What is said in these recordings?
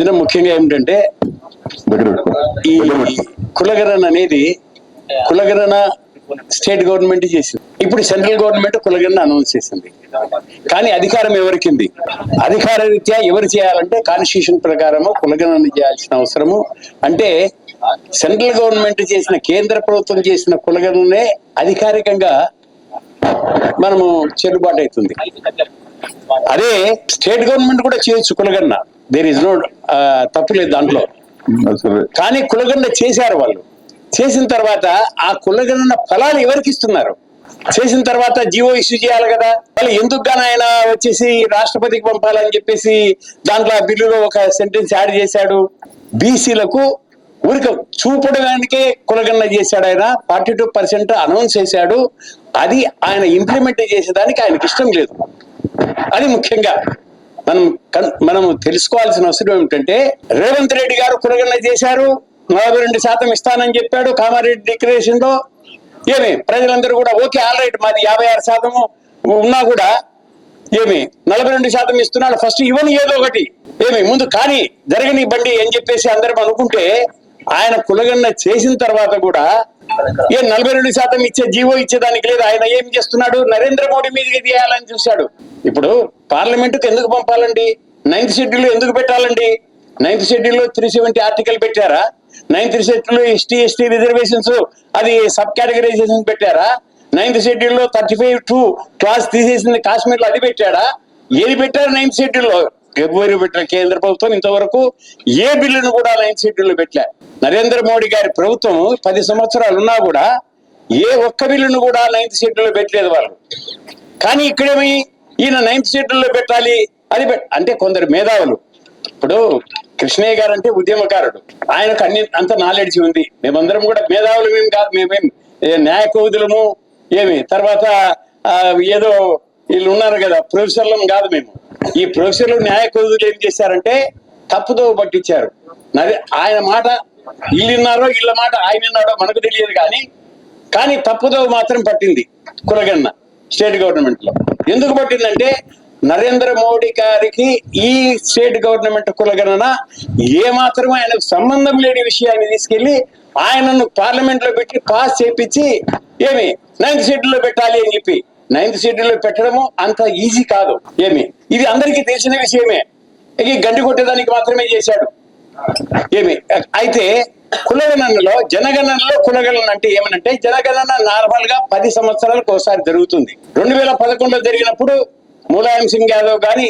దినం ముఖ్యంగా ఏమిటంటే ఈ కులగరణ కులగణన అనేది కులగణన స్టేట్ గవర్నమెంట్ చేసింది. ఇప్పుడు సెంట్రల్ గవర్నమెంట్ కులగణన అనౌన్స్ చేసింది. కానీ అధికారం ఎవరికింది? అధికార రీత్యా ఎవరు చేయాలంటే కాన్స్టిట్యూషన్ ప్రకారము కులగణన చేయాల్సిన అవసరము. అంటే సెంట్రల్ గవర్నమెంట్ చేసిన కేంద్ర ప్రభుత్వం చేసిన కులగణనే అధికారికంగా మనము చెల్లుబాటు అవుతుంది. అదే స్టేట్ గవర్నమెంట్ కూడా చేయొచ్చు కులగన్న దేర్ ఇస్ నో తప్పు లేదు దాంట్లో. కానీ కులగన్న చేశారు వాళ్ళు. చేసిన తర్వాత ఆ కులగన్న ఫలాలు ఎవరికి ఇస్తున్నారు? చేసిన తర్వాత జీవో ఇష్యూ చేయాలి కదా. వాళ్ళు ఎందుకు గాని ఆయన వచ్చేసి రాష్ట్రపతికి పంపాలని చెప్పేసి దాంట్లో ఆ బిల్లులో ఒక సెంటెన్స్ యాడ్ చేశాడు. బీసీలకు ఊరిక చూపడానికే కులగన్న చేశాడు ఆయన. ఫార్టీ టూ పర్సెంట్ అనౌన్స్ చేశాడు. అది ఆయన ఇంప్లిమెంట్ చేసేదానికి ఆయనకి ఇష్టం లేదు. అది ముఖ్యంగా. మనం కన్- తెలుసుకోవాల్సిన అవసరం ఏమిటంటే రేవంత్ రెడ్డి గారు కులగన్న చేశారు నలభై రెండు శాతం ఇస్తానని చెప్పాడు కామారెడ్డి డిక్లరేషన్లో ఏమి ప్రజలందరూ కూడా ఓకే ఆల్ రైట్ మాది యాభై ఆరు శాతము ఉన్నా కూడా ఏమి నలభై రెండు శాతం ఇస్తున్నాడు ఫస్ట్ ఇవ్వని ఏదో ఒకటి. ఏమి ముందు కానీ జరగని బండి అని చెప్పేసి అందరం అనుకుంటే ఆయన కులగన్న చేసిన తర్వాత కూడా ఏ నలభై రెండు శాతం ఇచ్చే జీవో ఇచ్చేదానికి లేదు. ఆయన ఏం చేస్తున్నాడు? నరేంద్ర మోడీ మీదకి తీయాలని చూశాడు. ఇప్పుడు పార్లమెంటుకు ఎందుకు పంపాలండి? నైన్త్ షెడ్యూల్ ఎందుకు పెట్టాలండి? నైన్త్ షెడ్యూల్లో త్రీ సెవెంటీ ఆర్టికల్ పెట్టారా? Ninth schedule ST ST reservations అది సబ్ కేటగరైజేషన్ పెట్టారా? నైన్త్ షెడ్యూల్లో థర్టీ ఫైవ్ టూ క్లాస్ తీసేసింది కాశ్మీర్లో అది పెట్టాడా? ఏది పెట్టారు నైన్త్ షెడ్యూల్ ఫిబ్రవరి పెట్టిన కేంద్ర ప్రభుత్వం ఇంతవరకు ఏ బిల్లును కూడా లైన్ షెడ్యూల్ పెట్టలే. నరేంద్ర మోడీ గారి ప్రభుత్వం పది సంవత్సరాలు ఉన్నా కూడా ఏ ఒక్క బిల్లును కూడా నైన్త్ షెడ్యూల్ పెట్టలేదు వాళ్ళు. కానీ ఇక్కడేమి ఈయన నైన్త్ షెడ్యూల్లో పెట్టాలి అది అంటే కొందరు మేధావులు. ఇప్పుడు కృష్ణయ్య గారు అంటే ఉద్యమకారుడు. ఆయనకు అన్ని అంత నాలెడ్జ్ ఉంది. మేమందరం కూడా మేధావులు మేము కాదు మేమేం ఏ న్యాయ ఏమి తర్వాత ఏదో వీళ్ళు ఉన్నారు కదా ప్రొఫెసర్లం కాదు మేము. ఈ ప్రొఫెసర్లు న్యాయ కోదులు ఏం చేశారంటే తప్పుదో పట్టించారు. నది ఆయన మాట ఇల్లున్నారో ఇళ్ళ మాట ఆయన ఉన్నాడో మనకు తెలియదు కానీ కానీ తప్పుదో మాత్రం పట్టింది కురగన్న స్టేట్ గవర్నమెంట్లో ఎందుకు పట్టిందంటే నరేంద్ర మోడీ గారికి ఈ స్టేట్ గవర్నమెంట్ కులగణన ఏ మాత్రం ఆయనకు సంబంధం లేని విషయాన్ని తీసుకెళ్ళి ఆయనను పార్లమెంట్లో పెట్టి పాస్ చేపించి ఏమి నైన్త్ షెడ్యూల్లో పెట్టాలి అని చెప్పి నైన్త్ షెడ్యూల్లో పెట్టడము అంత ఈజీ కాదు ఏమి? ఇది అందరికీ తెలిసిన విషయమే. ఇది గండి కొట్టేదానికి మాత్రమే చేశాడు. ఏమి? అయితే కులగణనలో జనగణనలో కులగణన అంటే ఏమనంటే జనగణన నార్మల్గా పది సంవత్సరాలకు ఒకసారి జరుగుతుంది. రెండు వేల పదకొండులో జరిగినప్పుడు ములాయం సింగ్ యాదవ్ గాని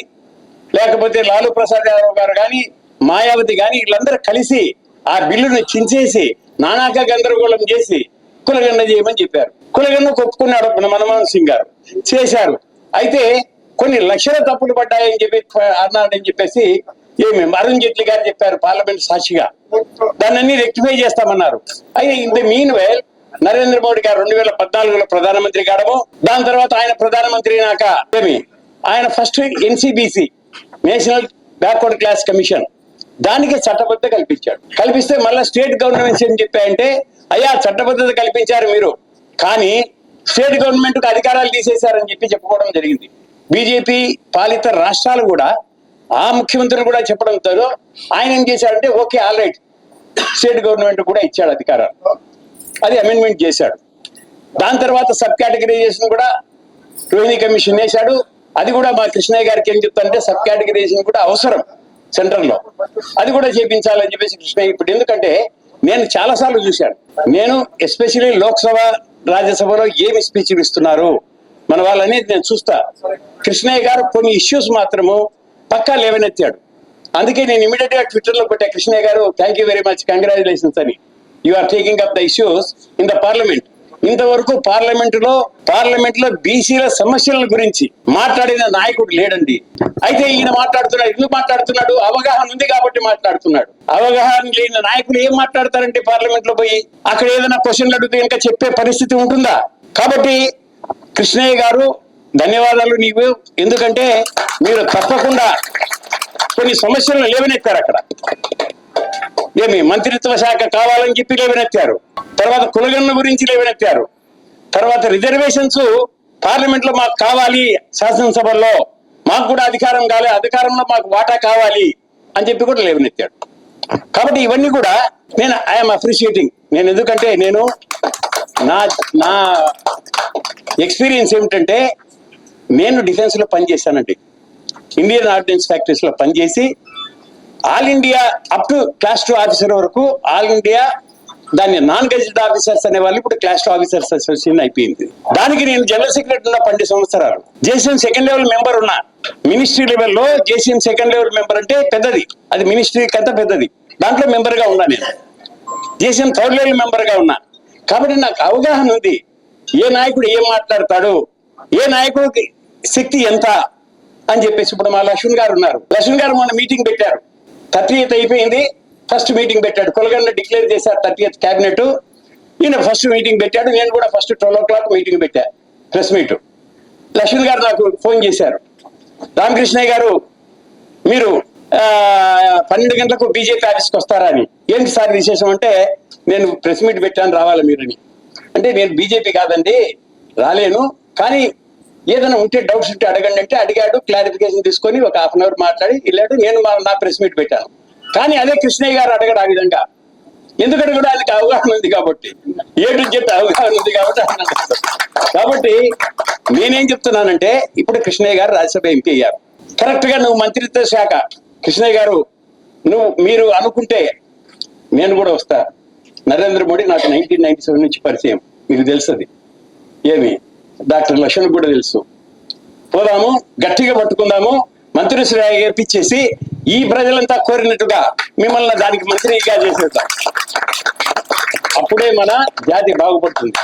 లేకపోతే లాలూ ప్రసాద్ యాదవ్ గారు గాని మాయావతి గాని వీళ్ళందరూ కలిసి ఆ బిల్లును చించేసి నానాక గందరగోళం చేసి కులగణన చేయమని చెప్పారు. కులగణన ఒప్పుకున్నాడు మన సింగ్ గారు. చేశారు. అయితే కొన్ని లక్షల తప్పులు పడ్డాయని చెప్పి అన్నాడని చెప్పేసి ఏమి అరుణ్ జైట్లీ గారు చెప్పారు పార్లమెంట్ సాక్షిగా. దాన్ని రెక్టిఫై చేస్తామన్నారు. అయితే ఇంత మీన్ వేల్ నరేంద్ర మోడీ గారు రెండు వేల పద్నాలుగులో ప్రధానమంత్రి కావడము దాని తర్వాత ఆయన ప్రధానమంత్రి అయినాక ఏమి? ఆయన first NCBC national backward class commission. దానికి చట్టబద్ధత కల్పించాడు. కల్పిస్తే మళ్ళీ స్టేట్ గవర్నమెంట్స్ ఏం చెప్పాయంటే అయ్యా చట్టబద్ధత కల్పించారు మీరు. కానీ స్టేట్ గవర్నమెంట్కు అధికారాలు తీసేశారని చెప్పి చెప్పుకోవడం జరిగింది. బీజేపీ పాలిత రాష్ట్రాలు కూడా ఆ ముఖ్యమంత్రులు కూడా చెప్పడంతో ఆయన ఏం చేశాడంటే okay all right. State government కూడా ఇచ్చాడు అధికారాలు. అది అమెండ్మెంట్ చేశాడు. దాని తర్వాత సబ్ కేటగిరైజేషన్ కూడా రోహిణి కమిషన్ వేశాడు. అది కూడా మా కృష్ణయ్య గారికి ఏం చెప్తానంటే సబ్ కేటగిరైజేషన్ కూడా అవసరం సెంటర్లో అది కూడా చేపించాలని చెప్పేసి కృష్ణయ్య ఇప్పుడు ఎందుకంటే నేను చాలా సార్లు చూశాను. నేను ఎస్పెషల్లీ లోక్సభ రాజ్యసభలో ఏమి స్పీచ్లు ఇస్తున్నారు? మన వాళ్ళనేది నేను చూస్తా. కృష్ణయ్య గారు కొన్ని ఇష్యూస్ మాత్రము పక్కా లేవనెత్తాడు. అందుకే నేను ఇమీడియట్గా ట్విట్టర్లో పెట్టా కృష్ణయ్య గారు thank you very much congratulations అని. You are taking up the issues in the parliament ఇంతవరకు పార్లమెంట్లో పార్లమెంట్లో బీసీల సమస్యల గురించి మాట్లాడిన నాయకుడు లేడండి. అయితే ఈయన మాట్లాడుతున్నాడు ఎందుకు మాట్లాడుతున్నాడు? అవగాహన ఉంది కాబట్టి మాట్లాడుతున్నాడు. అవగాహన లేని నాయకులు ఏం మాట్లాడతారంటే పార్లమెంట్లో పోయి? అక్కడ ఏదైనా క్వశ్చన్లు అడిగితే ఇంకా చెప్పే పరిస్థితి ఉంటుందా? కాబట్టి కృష్ణయ్య గారు ధన్యవాదాలు నీకు ఎందుకంటే మీరు తప్పకుండా కొన్ని సమస్యలను లేవనెత్తారు అక్కడ. ఏమి మంత్రిత్వ శాఖ కావాలని చెప్పి లేవనెత్తారు. తర్వాత కులగన్న గురించి లేవనెత్తారు. తర్వాత రిజర్వేషన్స్ పార్లమెంట్లో మాకు కావాలి శాసనసభలో మాకు కూడా అధికారం కాలే అధికారంలో మాకు వాటా కావాలి అని చెప్పి కూడా లేవనెత్తాడు కాబట్టి ఇవన్నీ కూడా నేను ఐఎమ్ అప్రిషియేటింగ్ నేను ఎందుకంటే నేను నా నా ఎక్స్పీరియన్స్ ఏమిటంటే నేను డిఫెన్స్లో పనిచేశానండి. ఇండియన్ ఆర్డినెన్స్ ఫ్యాక్టరీస్లో పనిచేసి all India up to class two officer వరకు ఆల్ ఇండియా దాన్ని నాన్ గెజిటెడ్ ఆఫీసర్స్ అనే వాళ్ళు ఇప్పుడు క్లాస్ టూ ఆఫీసర్స్ అసోసియేషన్ అయిపోయింది. దానికి నేను జనరల్ సెక్రటరీ ఉన్న పన్నెండు సంవత్సరాలు. జేసీఎం సెకండ్ లెవెల్ మెంబర్ ఉన్నా మినిస్ట్రీ లెవెల్లో జేసీఎం సెకండ్ లెవెల్ మెంబర్ అంటే పెద్దది. అది మినిస్ట్రీ కంటే పెద్దది. దాంట్లో మెంబర్గా ఉన్నా నేను. జేసీఎం థర్డ్ లెవెల్ మెంబర్గా ఉన్నా. కాబట్టి నాకు అవగాహన ఉంది. ఏ నాయకుడు ఏం మాట్లాడతాడు? ఏ నాయకుడికి శక్తి ఎంత? అని చెప్పేసి ఇప్పుడు మా లక్ష్మణ్ గారు ఉన్నారు. లక్ష్మణ్ గారు మొన్న మీటింగ్ పెట్టారు. థర్టీ అయిపోయింది. ఫస్ట్ మీటింగ్ పెట్టాడు. కొలగండ డిక్లేర్ చేశారు థర్టీ ఎయిత్ క్యాబినెట్. ఈయన ఫస్ట్ మీటింగ్ పెట్టాడు. నేను కూడా first twelve o'clock meeting పెట్టా ప్రెస్ మీట్. లక్ష్మణ్ గారు నాకు ఫోన్ చేశారు. రామకృష్ణయ్య గారు మీరు పన్నెండు గంటలకు బీజేపీ ఆఫీస్కి వస్తారా అని ఏంటి సార్ విశేషం అంటే నేను ప్రెస్ మీట్ పెట్టాను రావాలి మీరని. అంటే నేను బీజేపీ కాదండి రాలేను. కానీ ఏదైనా ఉంటే డౌట్స్ ఉంటే అడగండి అంటే అడిగాడు క్లారిఫికేషన్ తీసుకొని ఒక హాఫ్ అన్ అవర్ మాట్లాడి వెళ్ళాడు. నేను నా ప్రెస్ మీట్ పెట్టాను. కానీ అదే కృష్ణయ్య గారు అడగడు ఆ విధంగా. ఎందుకంటే కూడా ఆయనకి అవగాహన ఉంది కాబట్టి. ఏడు చెప్పి అవగాహన ఉంది కాబట్టి కాబట్టి నేనేం చెప్తున్నానంటే ఇప్పుడు కృష్ణయ్య గారు రాజ్యసభ ఎంపీ అయ్యారు. కరెక్ట్గా నువ్వు మంత్రిత్వ శాఖ కృష్ణయ్య గారు నువ్వు మీరు అనుకుంటే నేను కూడా వస్తా. నరేంద్ర మోడీ నాకు నైన్టీన్ నైన్టీ సెవెన్ నుంచి పరిచయం. మీకు తెలుస్తుంది ఏమి? డాక్టర్ లక్ష్మణ్ కూడా తెలుసు. పోదాము గట్టిగా పట్టుకుందాము మంత్రి శ్రేయ ఏర్పించేసి ఈ ప్రజలంతా కోరినట్టుగా మిమ్మల్ని దానికి మంత్రిగా చేసేద్దాం. అప్పుడే మన జాతి బాగుపడుతుంది.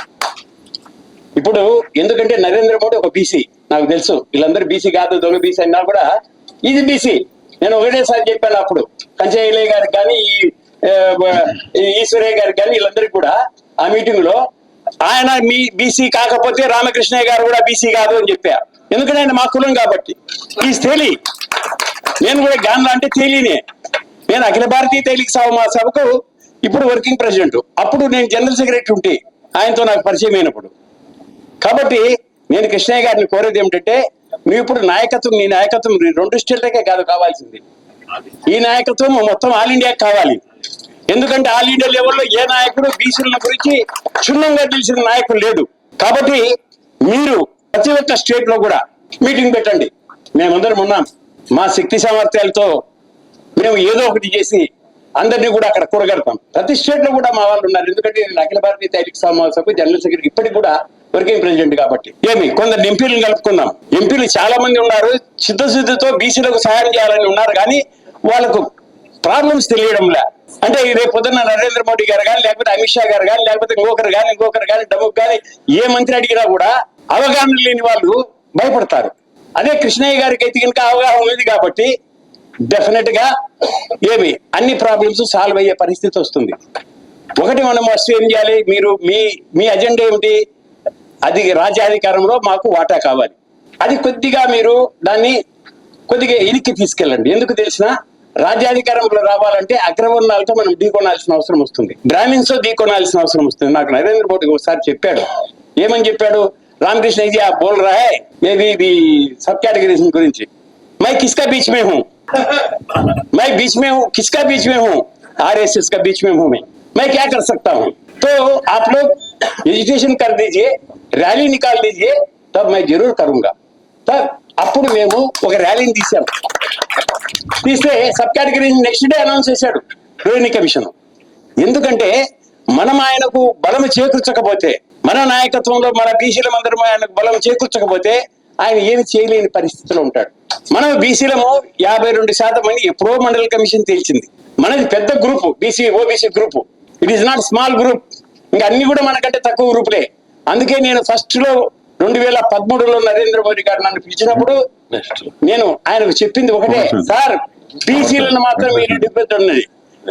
ఇప్పుడు ఎందుకంటే నరేంద్ర మోడీ ఒక బీసీ నాకు తెలుసు. వీళ్ళందరూ బీసీ కాదు దొంగ బీసీ అన్నా కూడా ఇది బీసీ. నేను ఒకటేసారి చెప్పాను అప్పుడు. కంచయ్యలయ్య గారికి కానీ ఈ ఈశ్వరయ్య గారికి కానీ వీళ్ళందరికీ కూడా ఆ మీటింగ్లో ఆయన మీ బీసీ కాకపోతే రామకృష్ణయ్య గారు కూడా బీసీ కాదు అని చెప్పారు ఎందుకంటే ఆయన మా కులం కాబట్టి? ఈ తేలి నేను కూడా గాంధీ అంటే తేలినే. నేను అఖిల భారతీయ తేలిక సభ మా సభకు ఇప్పుడు వర్కింగ్ ప్రెసిడెంట్. అప్పుడు నేను జనరల్ సెక్రటరీ ఉంటే ఆయనతో నాకు పరిచయం అయినప్పుడు. కాబట్టి నేను కృష్ణయ్య గారిని కోరేది ఏమిటంటే నువ్వు ఇప్పుడు నాయకత్వం నీ నాయకత్వం రెండు స్టేట్లకే కాదు కావాల్సింది. ఈ నాయకత్వం మొత్తం ఆల్ ఇండియాకి కావాలి. ఎందుకంటే ఆల్ ఇండియా లెవెల్లో ఏ నాయకుడు బీసీల గురించి క్షుణ్ణంగా తెలిసిన నాయకుడు లేడు కాబట్టి మీరు ప్రతి ఒక్క స్టేట్లో కూడా మీటింగ్ పెట్టండి. మేమందరం ఉన్నాం. మా శక్తి సామర్థ్యాలతో మేము ఏదో ఒకటి చేసి అందరినీ కూడా అక్కడ కూడగడతాం ప్రతి స్టేట్లో కూడా మా వాళ్ళు ఉన్నారు. ఎందుకంటే నేను అఖిల భారతీయ తైలిక సమావేశపు జనరల్ సెక్రటరీ ఇప్పటికి కూడా వర్కింగ్ ప్రెసిడెంట్ కాబట్టి. ఏమి? కొందరు ఎంపీలను కలుపుకుందాం. ఎంపీలు చాలా మంది ఉన్నారు. చిత్తశుద్ధితో బీసీలకు సహాయం చేయాలని ఉన్నారు. కానీ వాళ్ళకు ప్రాబ్లమ్స్ తెలియడంలే అంటే ఈ రేపు పొద్దున్న నరేంద్ర మోడీ గారు కానీ లేకపోతే అమిత్ షా గారు కానీ లేకపోతే ఇంకొకరు కానీ ఇంకొకరు కానీ డబ్బుకు కానీ ఏ మంత్రి అడిగినా కూడా అవగాహన లేని వాళ్ళు భయపడతారు. అదే కృష్ణయ్య గారికి అయితే కనుక అవగాహన ఉంది కాబట్టి డెఫినెట్గా ఏమి అన్ని ప్రాబ్లమ్స్ సాల్వ్ అయ్యే పరిస్థితి వస్తుంది. ఒకటి మనం ఫస్ట్ ఏం చేయాలి? మీరు మీ మీ అజెండా ఏమిటి? అది రాజ్యాధికారంలో మాకు వాటా కావాలి. అది కొద్దిగా మీరు దాన్ని కొద్దిగా ఇరికి తీసుకెళ్ళండి. ఎందుకు తెలిసినా రాజ్యాధికారంలో రావాలంటే అగ్రవర్ణాలతో మనం ఢీకొనాల్సిన అవసరం వస్తుంది బ్రాహ్మిన్స్ తో ఢీకొనాల్సిన అవసరం వస్తుంది నాకు నరేంద్ర మోడీ ఒకసారి చెప్పాడు ఏమని చెప్పాడు రామకృష్ణ జీ ఆ బోల్ రా హై మేబీ ఇది సబ్ కేటగిరీస్ గురించి मैं किसका बीच में हूँ मैं बीच में हूँ किसका बीच में हूँ आरएसएस का बीच में हूँ मैं मैं क्या कर सकता हूँ तो आप लोग एजुटेशन कर दीजिए रैली निकाल दीजिए तब मैं जरूर करूंगा तब అప్పుడు మేము ఒక ర్యాలీని తీసాం తీస్తే sub category next day announce చేశాడు. రోహిణి కమిషన్ ఎందుకంటే మనం ఆయనకు బలం చేకూర్చకపోతే మన నాయకత్వంలో మన బీసీల మందరం ఆయనకు బలం చేకూర్చకపోతే ఆయన ఏమి చేయలేని పరిస్థితిలో ఉంటాడు. మనం బీసీలము యాభై రెండు శాతం మంది ఎప్పుడో మండల కమిషన్ తేల్చింది. మనది పెద్ద group BC OBC group. It is not small group ఇంకా అన్ని కూడా మనకంటే తక్కువ గ్రూపులే. అందుకే నేను ఫస్ట్లో రెండు వేల పదమూడులో నరేంద్ర మోడీ గారు నన్ను పిలిచినప్పుడు నేను ఆయనకు చెప్పింది ఒకటే. సార్ బీసీలను మాత్రం మీరు డిపెండ్ ఉన్నది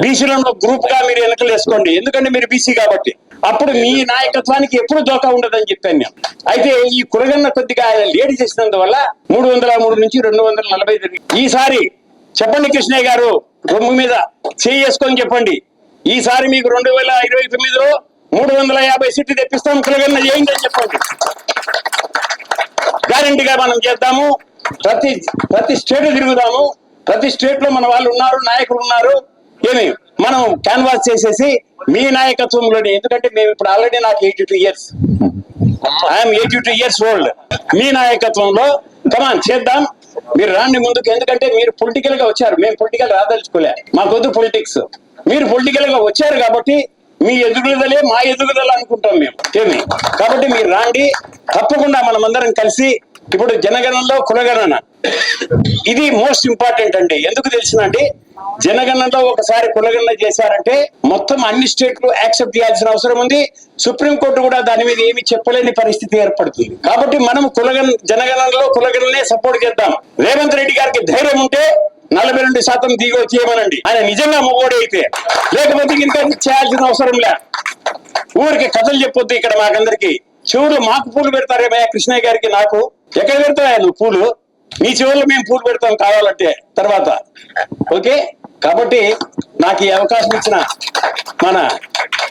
బీసీలను గ్రూప్గా మీరు వెనకలు వేసుకోండి. ఎందుకంటే మీరు బీసీ కాబట్టి. అప్పుడు మీ నాయకత్వానికి ఎప్పుడు దోకా ఉండదని చెప్పాను నేను. అయితే ఈ కురగన్న కొద్దిగా ఆయన లేడీ చేసినందువల్ల మూడు వందల మూడు నుంచి రెండు వందల నలభై. ఈసారి చెప్పండి కృష్ణయ్య గారు రొమ్ము మీద చేసుకొని చెప్పండి. ఈసారి మీకు రెండు వేల ఇరవై తొమ్మిదిలో మూడు వందల యాభై సీట్లు తెప్పిస్తాం కులగన్న చేయండి అని చెప్పండి. గ్యారంటీగా మనం చేద్దాము. ప్రతి ప్రతి స్టేట్ తిరుగుదాము. ప్రతి స్టేట్లో మన వాళ్ళు ఉన్నారు నాయకులు ఉన్నారు. ఏమి? మనం క్యాన్వాస్ చేసేసి మీ నాయకత్వంలోనే ఎందుకంటే మేము ఇప్పుడు ఆల్రెడీ నాకు eighty two years I'm eighty two years old మీ నాయకత్వంలో కమాన్ చేద్దాం. మీరు రాండి ముందుకు ఎందుకంటే మీరు పొలిటికల్గా వచ్చారు. మేము పొలిటికల్ రాదలుచుకోలే. మాకొద్దు పొలిటిక్స్ మీరు పొలిటికల్గా వచ్చారు కాబట్టి మీ ఎదుగుదలే మా ఎదుగుదల అనుకుంటాం మేము. ఏమి? కాబట్టి మీరు రాండి. తప్పకుండా మనమందరం కలిసి ఇప్పుడు జనగణనలో కులగణన. ఇది మోస్ట్ ఇంపార్టెంట్ అండి. ఎందుకు తెలిసిందండి జనగణనలో ఒకసారి కులగణన చేశారంటే మొత్తం అన్ని స్టేట్లు యాక్సెప్ట్ చేయాల్సిన అవసరం ఉంది. సుప్రీంకోర్టు కూడా దాని మీద ఏమి చెప్పలేని పరిస్థితి ఏర్పడుతుంది. కాబట్టి మనం కులగణ జనగణనలో కులగణనే సపోర్ట్ చేద్దాం. రేవంత్ రెడ్డి గారికి ధైర్యం ఉంటే నలభై రెండు శాతం దిగి వచ్చేయమనండి. ఆయన నిజంగా మొగోడు అయితే. లేకపోతే ఇంకా చేయాల్సిన అవసరం లే. ఊరికి కథలు చెప్పొద్దు ఇక్కడ మాకందరికి. చెవులు మాకు పూలు పెడతారేమయ్యా కృష్ణయ్య గారికి నాకు? ఎక్కడ పెడతావా నువ్వు పూలు? మీ చివరిలో మేము పూలు పెడతాం కావాలంటే తర్వాత. ఓకే? కాబట్టి నాకు ఈ అవకాశం ఇచ్చిన మన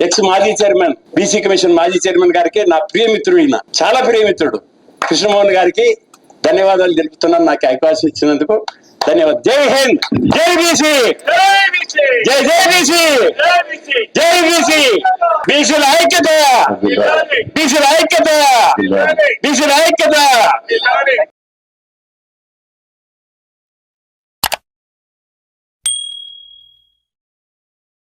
ఎక్స్ మాజీ చైర్మన్ బీసీ కమిషన్ మాజీ చైర్మన్ గారికి నా ప్రియమిత్రుడు ఈయన చాలా ప్రియమిత్రుడు కృష్ణమోహన్ గారికి ధన్యవాదాలు తెలుపుతున్నాను. నాకు అవకాశం ఇచ్చినందుకు ధన్యవాదాలు జై హింద్ జై బీసీ జై జై బీసీ జై బీసీ బీసీల ఐక్యత బీసీల ఐక్యత బీసీల ఐక్యత